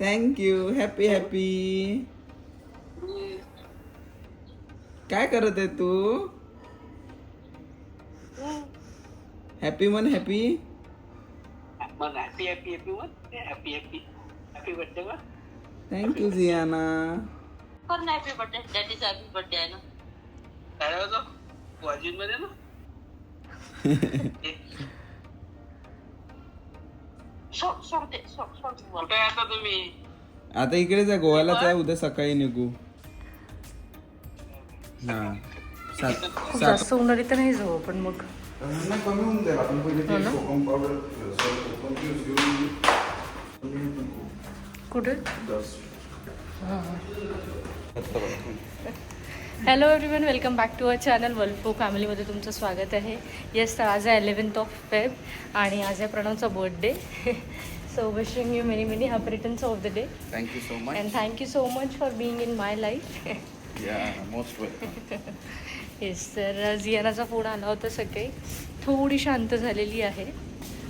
Thank you happy happy काय करत आहे तू? हॅपी मन happy happy happy happy happy happy happy birthday thank you Jiyana ना हॅपी बर्थडे डॅडीचा हॅपी बर्थडे आहे ना. काय होतो वाजीन मध्ये ना? कुठे आता तुम्ही? आता इकडेच आहे गोव्यालाच आहे उद्या सकाळी निघू. हा. सात सात जास्त उन्हाळी तर नाही जाऊ पण मग. नाही कमी होऊन जाईल. आपण पहिले ते कोकम पावडर कोकम juice घेऊन कमी होऊन कुठे? Hello everyone welcome back to our channel वल्फो फॅमिलीमध्ये तुमचं स्वागत आहे. येस तर आज आहे इलेवन्थ ऑफ फेब आणि आज आहे प्रणवचा birthday so wishing you many many happy returns of the day thank you so and much thank you so much for being in my life most yes तर जियानाचा phone आला होता सकाळी थोडी शांत झालेली आहे.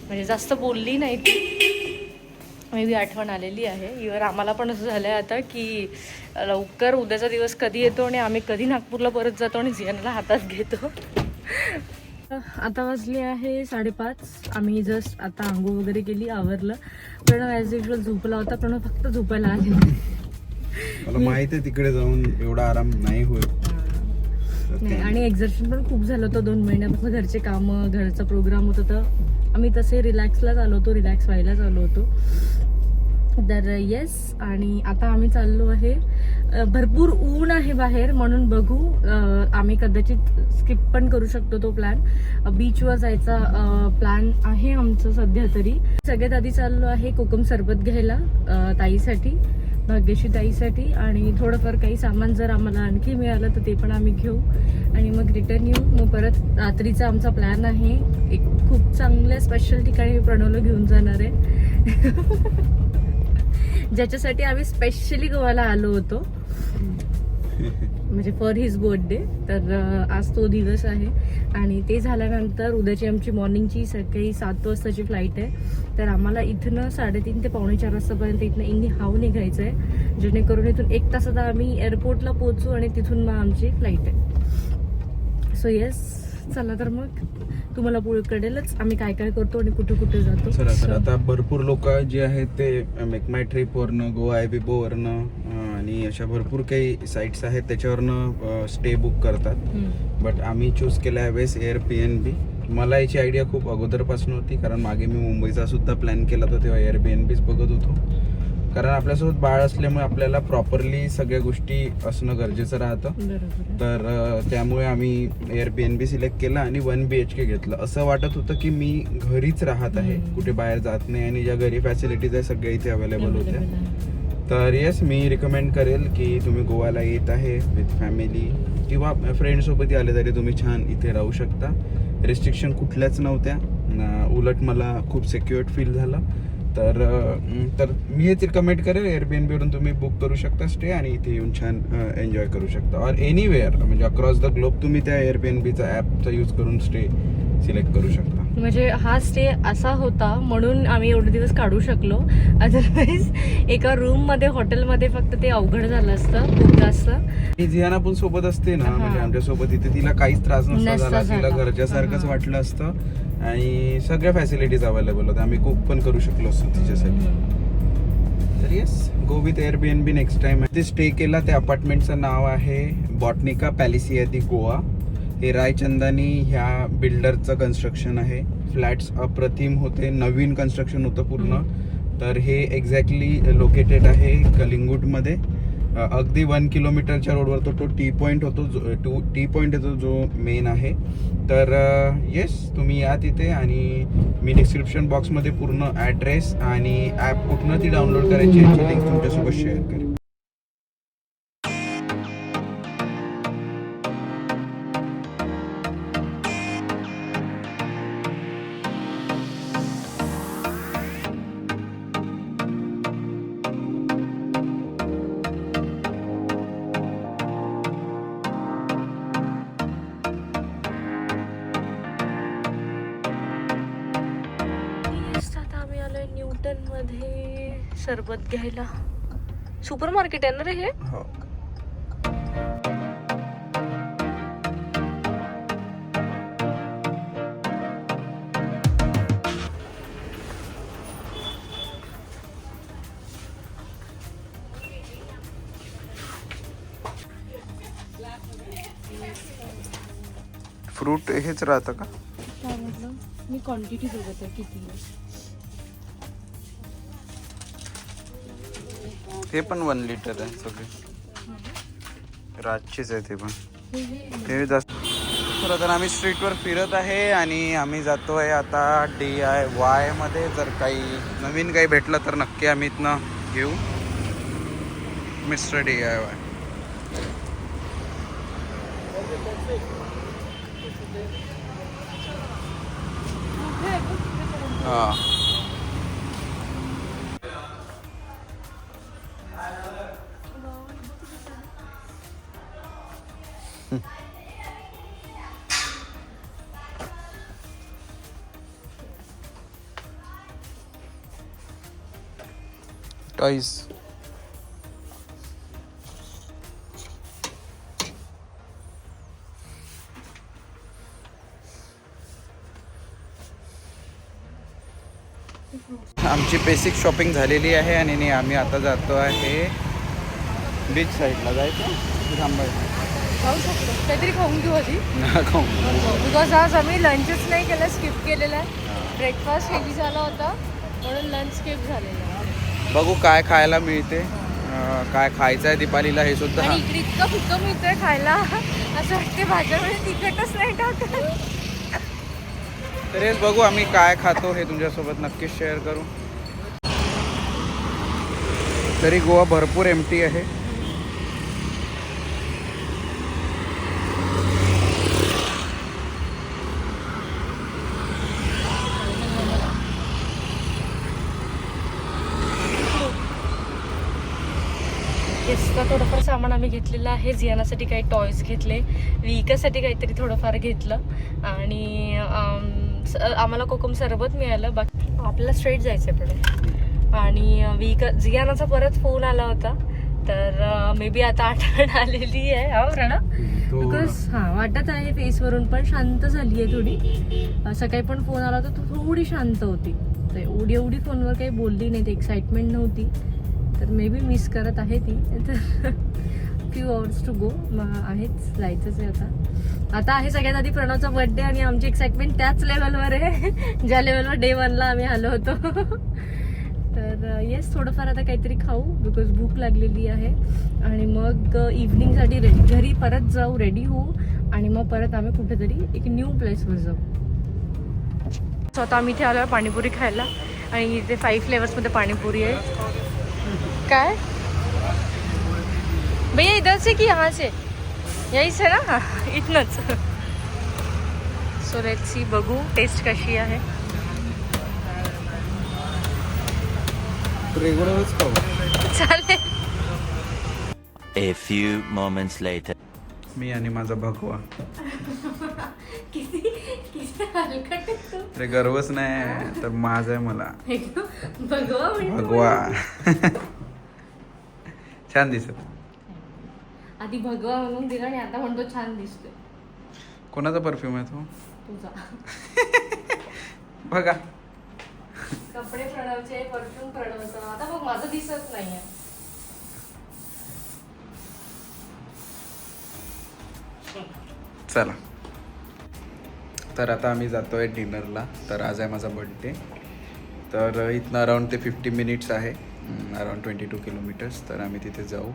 म्हणजे जास्त बोलली नाही ती मे बी आठवण आलेली आहे. इवर आम्हाला पण असं झालं आहे आता की लवकर उद्याचा दिवस कधी येतो आणि आम्ही कधी नागपूरला परत जातो आणि जियानाला हातात घेतो. आता वाजले आहे साडेपाच. आम्ही जस्ट आता आंघोळ वगैरे केली आवरलं. प्रणव ॲज युजल झोपला होता प्रणव फक्त झोपायला आले. मला माहीत आहे तिकडे जाऊन एवढा आराम नाही होईल नाही आणि एक्झर्शन पण खूप झालं होतं दोन महिन्यापासून. घरचे कामं घरचा प्रोग्राम होता तर आम्ही तसे रिलॅक्सलाच आलो होतो रिलॅक्स व्हायलाच आलो होतो. तर येस आणि आता आम्ही चाललो आहे. भरपूर ऊन आहे बाहेर म्हणून बघू आम्ही कदाचित स्किप पण करू शकतो तो प्लॅन बीचवर जायचा प्लॅन आहे आमचं सध्या तरी. सगळ्यात आधी चाललो आहे कोकम सरबत घ्यायला ताईसाठी. भाग्यशी ताईसाठी आणि थोडंफार काही सामान जर आम्हाला आणखी मिळालं तर ते पण आम्ही घेऊ. आणि मग रिटर्न येऊ. मग परत रात्रीचा आमचा प्लॅन आहे. एक खूप चांगल्या स्पेशल ठिकाणी मी प्रणवलं घेऊन जाणार आहे. ज्याच्यासाठी आम्ही स्पेशली गोव्याला आलो होतो. म्हणजे फॉर हिज बर्थडे तर आज तो दिवस आहे. आणि ते झाल्यानंतर उद्याची आमची मॉर्निंगची सकाळी सात वाजताची फ्लाईट आहे. तर आम्हाला इथनं साडेतीन ते पावणे चार वाजतापर्यंत इथनं इंगी हाव निघायचं आहे जेणेकरून इथून एक तासात आम्ही एअरपोर्टला पोहोचू आणि तिथून मग आमची फ्लाईट आहे. सो येस चला तर मग तुम्हाला पुढे कळेलच आम्ही काय काय करतो आणि कुठे कुठे जातो. चला तर So, आता भरपूर लोक जे आहेत ते मेक माय ट्रिप वरनं गोवा आय वरनं अं, आणि अशा भरपूर काही साईट्स आहेत त्याच्यावरनं स्टे बुक करतात. बट आम्ही चूज केलं आहे वेस एअर पी एन बी मला याची आयडिया खूप अगोदरपासून होती कारण मागे मी मुंबईचा सुद्धा प्लॅन केला होता तेव्हा एअर बी एन बीच बघत होतो कारण आपल्यासोबत बाळ असल्यामुळे आपल्याला प्रॉपरली सगळ्या गोष्टी असणं गरजेचं राहतं. तर त्यामुळे आम्ही air B N B select केलं आणि वन बी एच के घेतलं असं वाटत होतं की मी घरीच राहत आहे. कुठे बाहेर जात नाही आणि ज्या घरी फॅसिलिटीज आहे सगळ्या इथे अवेलेबल होत्या. तर येस मी रिकमेंड करेल की तुम्ही गोव्याला येत आहे विथ फॅमिली किंवा फ्रेंडसोबतही आले तरी तुम्ही छान इथे राहू शकता. रिस्ट्रिक्शन कुठल्याच नव्हत्या. उलट मला खूप सेक्युअर्ड फील झालं. तर तर मी हेच रिकमेंड करेल एअरबीएनबीवरून तुम्ही बुक करू शकता स्टे आणि इथे येऊन छान एन्जॉय करू शकता. और एनिवेअर म्हणजे अक्रॉस द ग्लोब तुम्ही त्या एअरबीएनबीचा ॲपचा यूज करून स्टे सिलेक्ट करू शकता. म्हणजे हा स्टे असा होता म्हणून आम्ही एवढे दिवस काढू शकलो. अदरवाईज एका रूममध्ये हॉटेलमध्ये फक्त ते अवघड झालं असतं खूप जास्त. ही जियाना पण सोबत असते ना. म्हणजे आमच्यासोबत इथे तिला काहीच त्रास नसता झाला तिला. घरच्यासारखंच. वाटलं असतं. आणि सगळ्या फॅसिलिटीज अवेलेबल होत्या. आम्ही कुक पण करू शकलो असतो तिच्यासाठी. तर yes go with air B N B next time ते स्टे केला त्या अपार्टमेंटचं नाव आहे बॉटनिका पॅलिसिया दी गोवा हे रायचंदानी ह्या बिल्डरचं कन्स्ट्रक्शन आहे. फ्लॅट्स अप्रतिम होते नवीन कन्स्ट्रक्शन होतं पूर्ण. तर हे एक्झॅक्टली लोकेटेड आहे कलिंगूटमध्ये. अगदी वन किलोमीटरच्या रोडवर तो तो टी पॉईंट होतो जो टू टी पॉईंट येतो जो मेन आहे. तर येस तुम्ही या तिथे आणि मी डिस्क्रिप्शन बॉक्समध्ये पूर्ण ॲड्रेस आणि ॲप कुठनं ती डाउनलोड करायची याची लिंक तुमच्यासोबत शेअर करेन. सरबत घ्यायला. सुपर मार्केट आहे ना रे हे? हो. फ्रूट हेच राहतं का? काय म्हटलं? मी क्वांटिटी बघत आहे किती. आहे हे पण वन लिटर आहे सगळे. रातचीच आहे ते पण. ते जास्त तर आता आम्ही स्ट्रीटवर फिरत आहे आणि आम्ही जातोय आता डी आय वायमध्ये. जर काही नवीन काही भेटलं तर नक्की आम्ही इथनं घेऊ. मिस्टर डी आय वाय हां. टॉईज आमची बेसिक शॉपिंग झालेली आहे आणि नी आम्ही आता जातो आहे बीच साईडला जायचं? थांबायचं. खाऊ शकतो. काहीतरी खाऊन घेऊ आधी. बिकॉज आज आम्ही लंचच नाही केलं स्किप केलेलं आहे ब्रेकफास्ट हेवी झाला होता. म्हणून लंच स्किप झालेला. बघू काय खायला मिळते. काय खायचं आहे दीपालीला हे सुद्धा. आणि इकडे इतकं मिळतंय खायला. असं वाटते भाज्यामध्ये तिखटच नाही टाकत. तर हेच बघू आम्ही काय खातो हे तुमच्यासोबत नक्कीच शेअर करू. तरी गोवा भरपूर एमटी आहे एक्स्ट्रा थोडंफार सामान आम्ही घेतलेलं आहे. जियानासाठी काही टॉयज घेतले. विकासाठी काहीतरी थोडंफार घेतलं. आणि आम्हाला कोकम सरबत मिळालं. बाकी आपल्याला स्ट्रेट जायचं आहे पुढे. आणि विका जियानाचा परत फोन आला होता. तर मे बी आता आठवण आलेली आहे. हा प्रणा बिकॉज हां वाटत आहे फेसवरून पण शांत झाली आहे थोडी सकाळी पण फोन आला होता. तर थोडी शांत होती. तर एवढी एवढी फोनवर काही बोलली नाही ती एक्साइटमेंट नव्हती. तर मे बी मिस करत आहे ती. तर फ्यू आवर्स टू गो आहेच जायचंच आहे आता. आता आहे सगळ्यात आधी प्रणवचा बर्थडे आणि आमची एक्साइटमेंट त्याच लेवलवर आहे. ज्या लेवलवर डे वनला आम्ही आलो होतो. तर येस थोडंफार आता काहीतरी खाऊ बिकॉज भूक लागलेली आहे. आणि मग इव्हनिंगसाठी रेडी घरी परत जाऊ रेडी होऊ. आणि मग परत आम्ही कुठेतरी एक न्यू प्लेसवर जाऊ. सो आता आम्ही इथे आलो आहे पाणीपुरी खायला. आणि इथे फाईव्ह फ्लेवर्समध्ये पाणीपुरी आहे. काय? भैया इधर से की यहाँ से? यही से ना? इथनंच सो लेट सी बघू टेस्ट कशी आहे. चालेल. A few moments later. मी आणि माझा भगवा. किती किती हलकट आहे तू. अरे गर्वच नाही तर माझा आहे मला. भगवा भगवा. छान दिसत. आधी भगवा म्हणून दिला आणि आता म्हणतो छान दिसतोय. कोणाचा परफ्यूम आहे तो? तुझा. बघा. कपडे प्रणवचे परफ्यूम प्रणवचं. आता मग माझं दिसत नाहीये. चला. तर आता आम्ही जातोय डिनरला. तर आज आहे माझा बर्थडे तर इथनं अराऊंड ते फिफ्टी मिनिट्स आहे. अराऊंड ट्वेंटी टू किलोमीटर्स तर आम्ही तिथे जाऊ.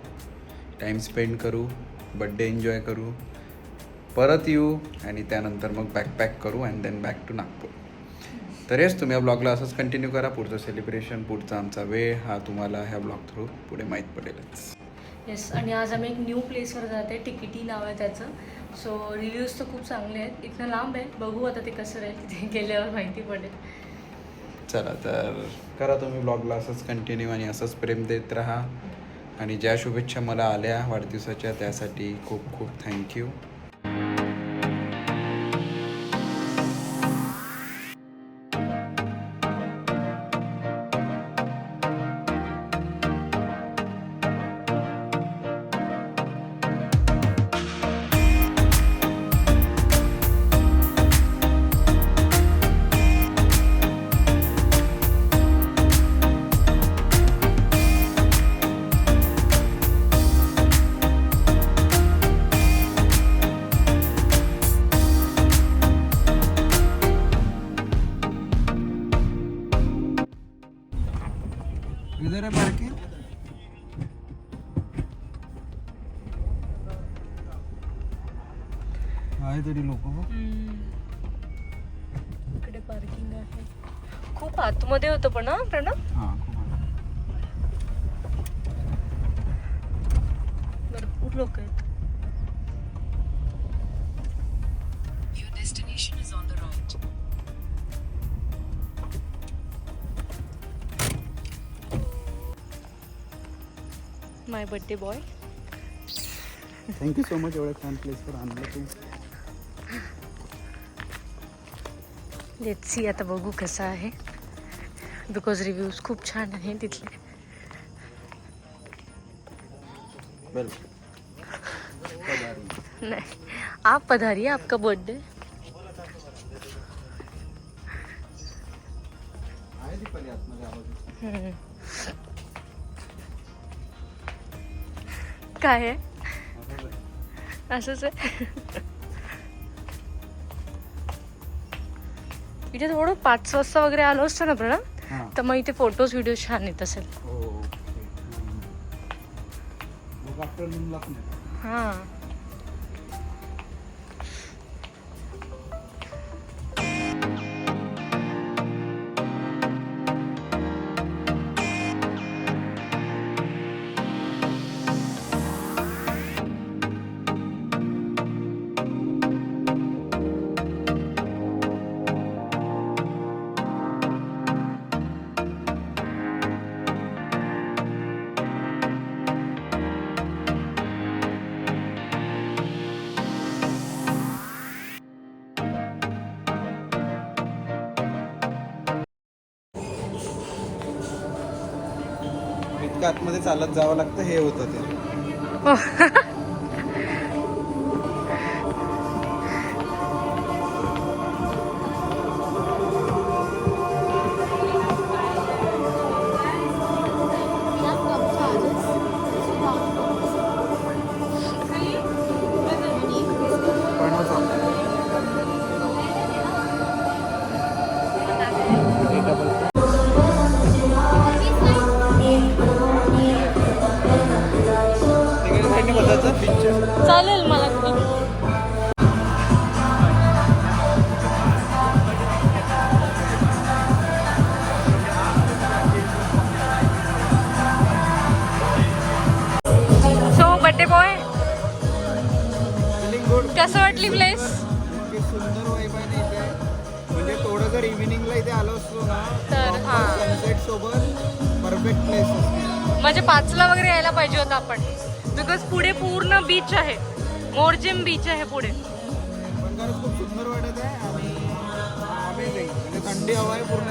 टाईम स्पेंड करू बड्डे एन्जॉय करू परत येऊ आणि त्यानंतर मग बॅकपॅक करू and then back to Nagpur तर येस तुम्ही या ब्लॉगला असंच कंटिन्यू करा. पुढचं सेलिब्रेशन पुढचा आमचा वेळ हा तुम्हाला ह्या ब्लॉग थ्रू पुढे माहीत पडेलच. येस आणि आज आम्ही एक न्यू प्लेसवर जाते टिकिटी नाव आहे त्याचं. सो रिव्ह्यूज तर खूप चांगले आहेत. इथनं लांब आहे. बघू आता ते कसं राहील तिथे गेल्यावर माहिती पडेल. चला तर करा तुम्ही ब्लॉगला असंच कंटिन्यू आणि असंच प्रेम देत राहा. आणि ज्या शुभेच्छा मला आल्या वाढदिवसाच्या त्यासाठी खूप खूप थँक्यू. आतमध्ये होतं पण हा प्रणव? हा. भरपूर लोक आहेत my birthday boy thank you so much एवढ्या छान प्लेसवर आणलं तू. लेट सी आता बघू कसं आहे. बिकॉज रिव्ह्यूज खूप छान आहे तिथले नहीं. आप पधारिए आपका बर्थडे काय आहे? असंच आहे. इथे थोडं पाच वाजता वगैरे आलो असतं ना प्रणव? हां तर मग इथे फोटोज व्हिडिओ छान येत असेल ओके मग आफ्टरनूनलाच नाही हां आतमध्ये चालत जावं लागतं हे होतं ते. हो. म्हणजे पाचला वगैरे यायला पाहिजे होतं आपण. बिकॉज पुढे पूर्ण बीच आहे. मोरजिम बीच आहे पुढे. खूप सुंदर वाटत आहे आणि म्हणजे थंडी हवा आहे पूर्ण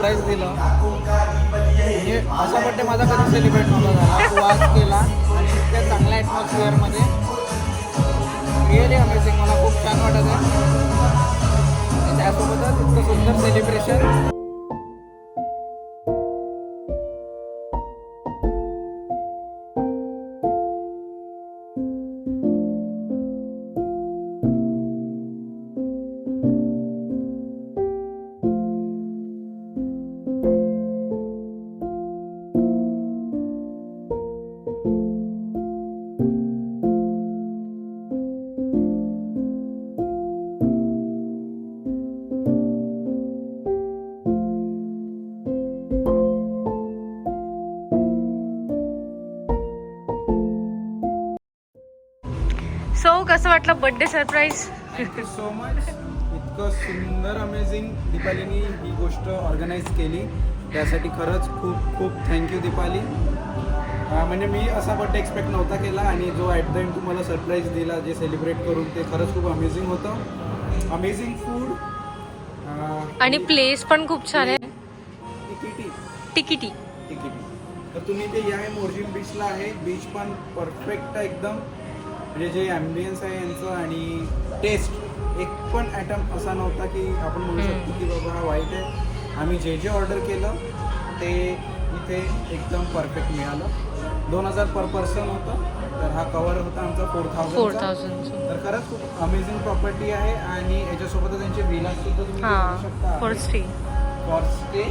सरप्राईज दिलं. म्हणजे असा बड्डे माझा कधी सेलिब्रेट नव्हता झाला. तो केला आणि इतक्या चांगल्या ॲटमॉस्फिअरमध्ये रिअली अमेझिंग मला खूप छान वाटत आहे. त्यासोबतच इतकं सुंदर सेलिब्रेशन सो कसं वाटलं बर्थडे सरप्राईज सो मच इतकं सुंदर अमेझिंग दीपालीनी ही गोष्ट ऑर्गनाईज केली. त्यासाठी खरंच खूप खूप थँक्यू दीपाली. म्हणजे मी असा बड्डे एक्सपेक्ट नव्हता केला आणि जो ॲट द एंड तुम्हाला सरप्राईज दिला जे सेलिब्रेट करून ते खरंच खूप अमेझिंग होतं. अमेझिंग फूड आणि प्लेस पण खूप छान आहे. तिकिटी. तिकिटी. तिकिटी. तर तुम्ही ते या आहे मोर्जिन बीचला आहे. बीच पण परफेक्ट आहे एकदम. म्हणजे जे ॲम्बियन्स आहे यांचं आणि टेस्ट एक पण ॲटम असा नव्हता की आपण म्हणू शकतो की बाबा हा वाईट आहे. आम्ही जे जे ऑर्डर केलं ते इथे एकदम परफेक्ट मिळालं. दोन हजार पर पर्सन होतं तर हा कवर होता आमचा फोर फोर थाउजंड थाउजंड तर खरंच खूप अमेझिंग प्रॉपर्टी आहे आणि याच्यासोबत त्यांचे विलास सुद्धा तुम्ही शकता. फॉर स्टे फॉर स्टे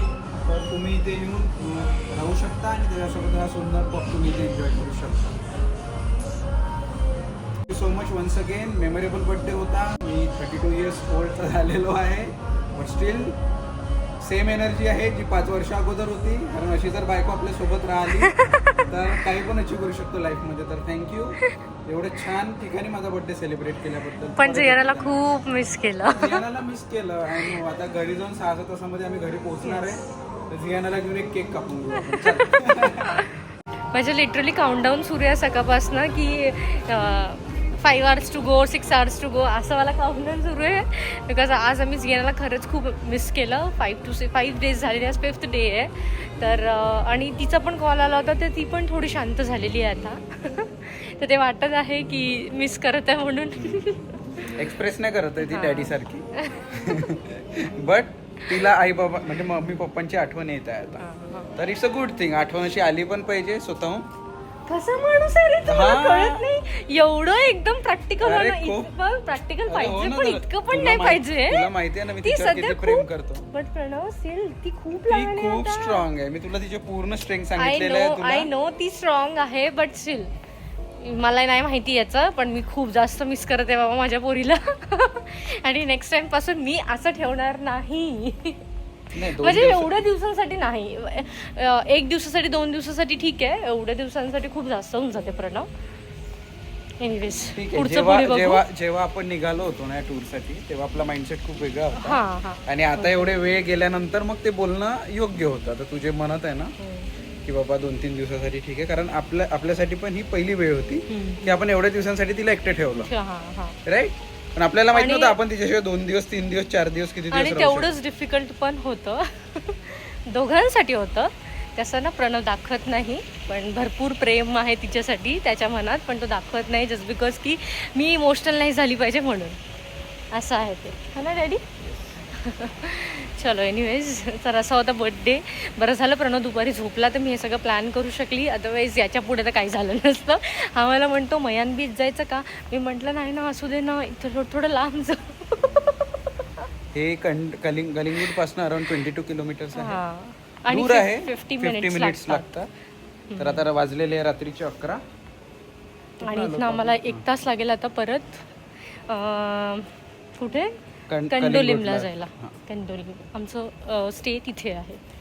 तर तुम्ही इथे येऊन राहू शकता आणि त्याच्यासोबत हा सुंदर पब तुम्ही इथे एन्जॉय करू शकता. So much once again memorable birthday होता. मी थर्टी टू इयर्स ओल्डचा झालेलो आहे. बट स्टील सेम एनर्जी आहे जी पाच वर्ष अगोदर होती. कारण अशी जर बायको आपल्यासोबत राहिली तर काही पण अचीव करू शकतो लाईफमध्ये तर थँक्यू एवढं छान ठिकाणी माझा बर्थडे सेलिब्रेट केल्याबद्दल. पण जियाराला खूप मिस केलं. जियानाला मिस केलं. आणि आता घरी जाऊन सहा सात तासामध्ये आम्ही घरी पोहोचणार आहे. तर जियानाला घेऊन एक केक कापून घेऊ आपण. चल. म्हणजे लिटरली काउंटडाऊन सुरू आहे सकाळपासनं की five hours to go six hours to go असं मला काउंटडाऊन सुरू आहे. बिकॉज आज आम्ही जियानाला खरंच खूप मिस केलं. Five two six five days झालेले आज फिफ्थ डे आहे. तर आणि तिचा पण कॉल आला होता तर ती पण थोडी शांत झालेली आहे आता. तर ते वाटत आहे की मिस करत आहे म्हणून. एक्सप्रेस नाही करत आहे ती डॅडी सारखी. बट तिला आई बाबा म्हणजे मम्मी पप्पांची आठवण येत आहे आता. तर इट्स अ गुड थिंग आठवण अशी आली पण पाहिजे स्वतःहून. कसा माणूस आहे रे तुला हा. कळत नाही एवढं एकदम प्रॅक्टिकल अरे खूप. प्रॅक्टिकल अरे हो पाहिजे ना पण जरा. इतकं पण तुला नाही पाहिजे तुला माहिती आहे ना मी ती तिच्यावर सध्या किती प्रेम खूप- करतो. बट प्रणव स्टील ती खूप ती लहान आहे खूप आता. स्ट्रॉंग आहे मी तुला तिचे पूर्ण स्ट्रेंग आय सांगितलेलं नो आहे आय तुला नो ती स्ट्रॉंग आहे बट स्टील मला नाही माहिती याचं पण मी खूप जास्त मिस करते बाबा माझ्या पोरीला आणि नेक्स्ट टाइमपासून मी असं ठेवणार नाही म्हणजे एवढ्या दिवसांसाठी नाही. एक दिवसासाठी दोन दिवसासाठी ठीक आहे. एवढ्या दिवसांसाठी खूप जास्त होऊन जाते प्रणव जेव्हा आपण निघालो होतो ना टूरसाठी तेव्हा आपला माइंडसेट खूप वेगळा हा होता. हा आणि आता एवढे वेळ गेल्यानंतर मग ते बोलणं योग्य होतं. आता तुझे म्हणत आहे ना की बाबा दोन तीन दिवसासाठी ठीक आहे कारण आपल्या आपल्यासाठी पण ही पहिली वेळ होती की आपण एवढ्या दिवसांसाठी तिला एकटं ठेवलं. हा हा राईट पण आपल्याला माहीत नव्हतं आपण तिच्याशिवाय दोन दिवस तीन दिवस चार दिवस किती आणि दिवस राहू तेवढंच डिफिकल्ट पण होतं. दोघांसाठी होतं. तसं ना प्रणव दाखवत नाही पण भरपूर प्रेम आहे तिच्यासाठी त्याच्या मनात पण तो दाखवत नाही जस्ट बिकॉज की मी इमोशनल नाही झाली पाहिजे म्हणून. असं आहे ते. है ना डॅडी? चलो एनिवेज तर असा होता बड्डे बरं झालं प्रणव दुपारी झोपला तर मी हे सगळं प्लॅन करू शकली. अदरवाईज याच्यापुढे तर काही झालं नसतं. हा मला म्हणतो मयान बीच जायचं का? मी म्हटलं नाही ना असू दे ना इथं थोडं थोडं लांब जाऊ हे कंड कलिंग कलिंगूडपासून अराउंड ट्वेंटी टू हां. आणि दूर आहे. फिफ्टी मिनिट्स लागतात. तर आता वाजलेले आहे रात्रीचे अकरा. आणि इथनं आम्हाला एक तास लागेल आता परत. कुठे? कं- कंडोलिमला. जायला. कंडोलिम. आमचं स्टे तिथे आहे.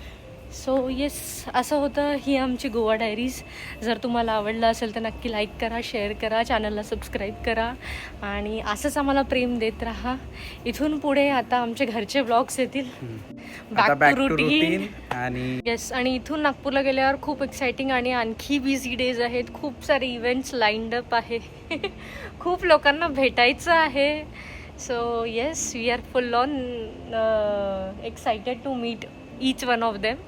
सो येस असं होतं. ही आमची गोवा डायरीज जर तुम्हाला आवडलं असेल तर नक्की लाईक करा शेअर करा चॅनलला सबस्क्राईब करा. आणि असंच आम्हाला प्रेम देत राहा. इथून पुढे आता आमचे घरचे ब्लॉग्स येतील. बॅक टू रुटीन रुटीन आणि येस आणि इथून नागपूरला गेल्यावर खूप एक्साइटिंग आणि आणखी बिझी डेज आहेत. खूप सारे इव्हेंट्स लाईंड अप आहे. खूप लोकांना भेटायचं आहे. So, yes, we are full on uh, excited to meet each one of them.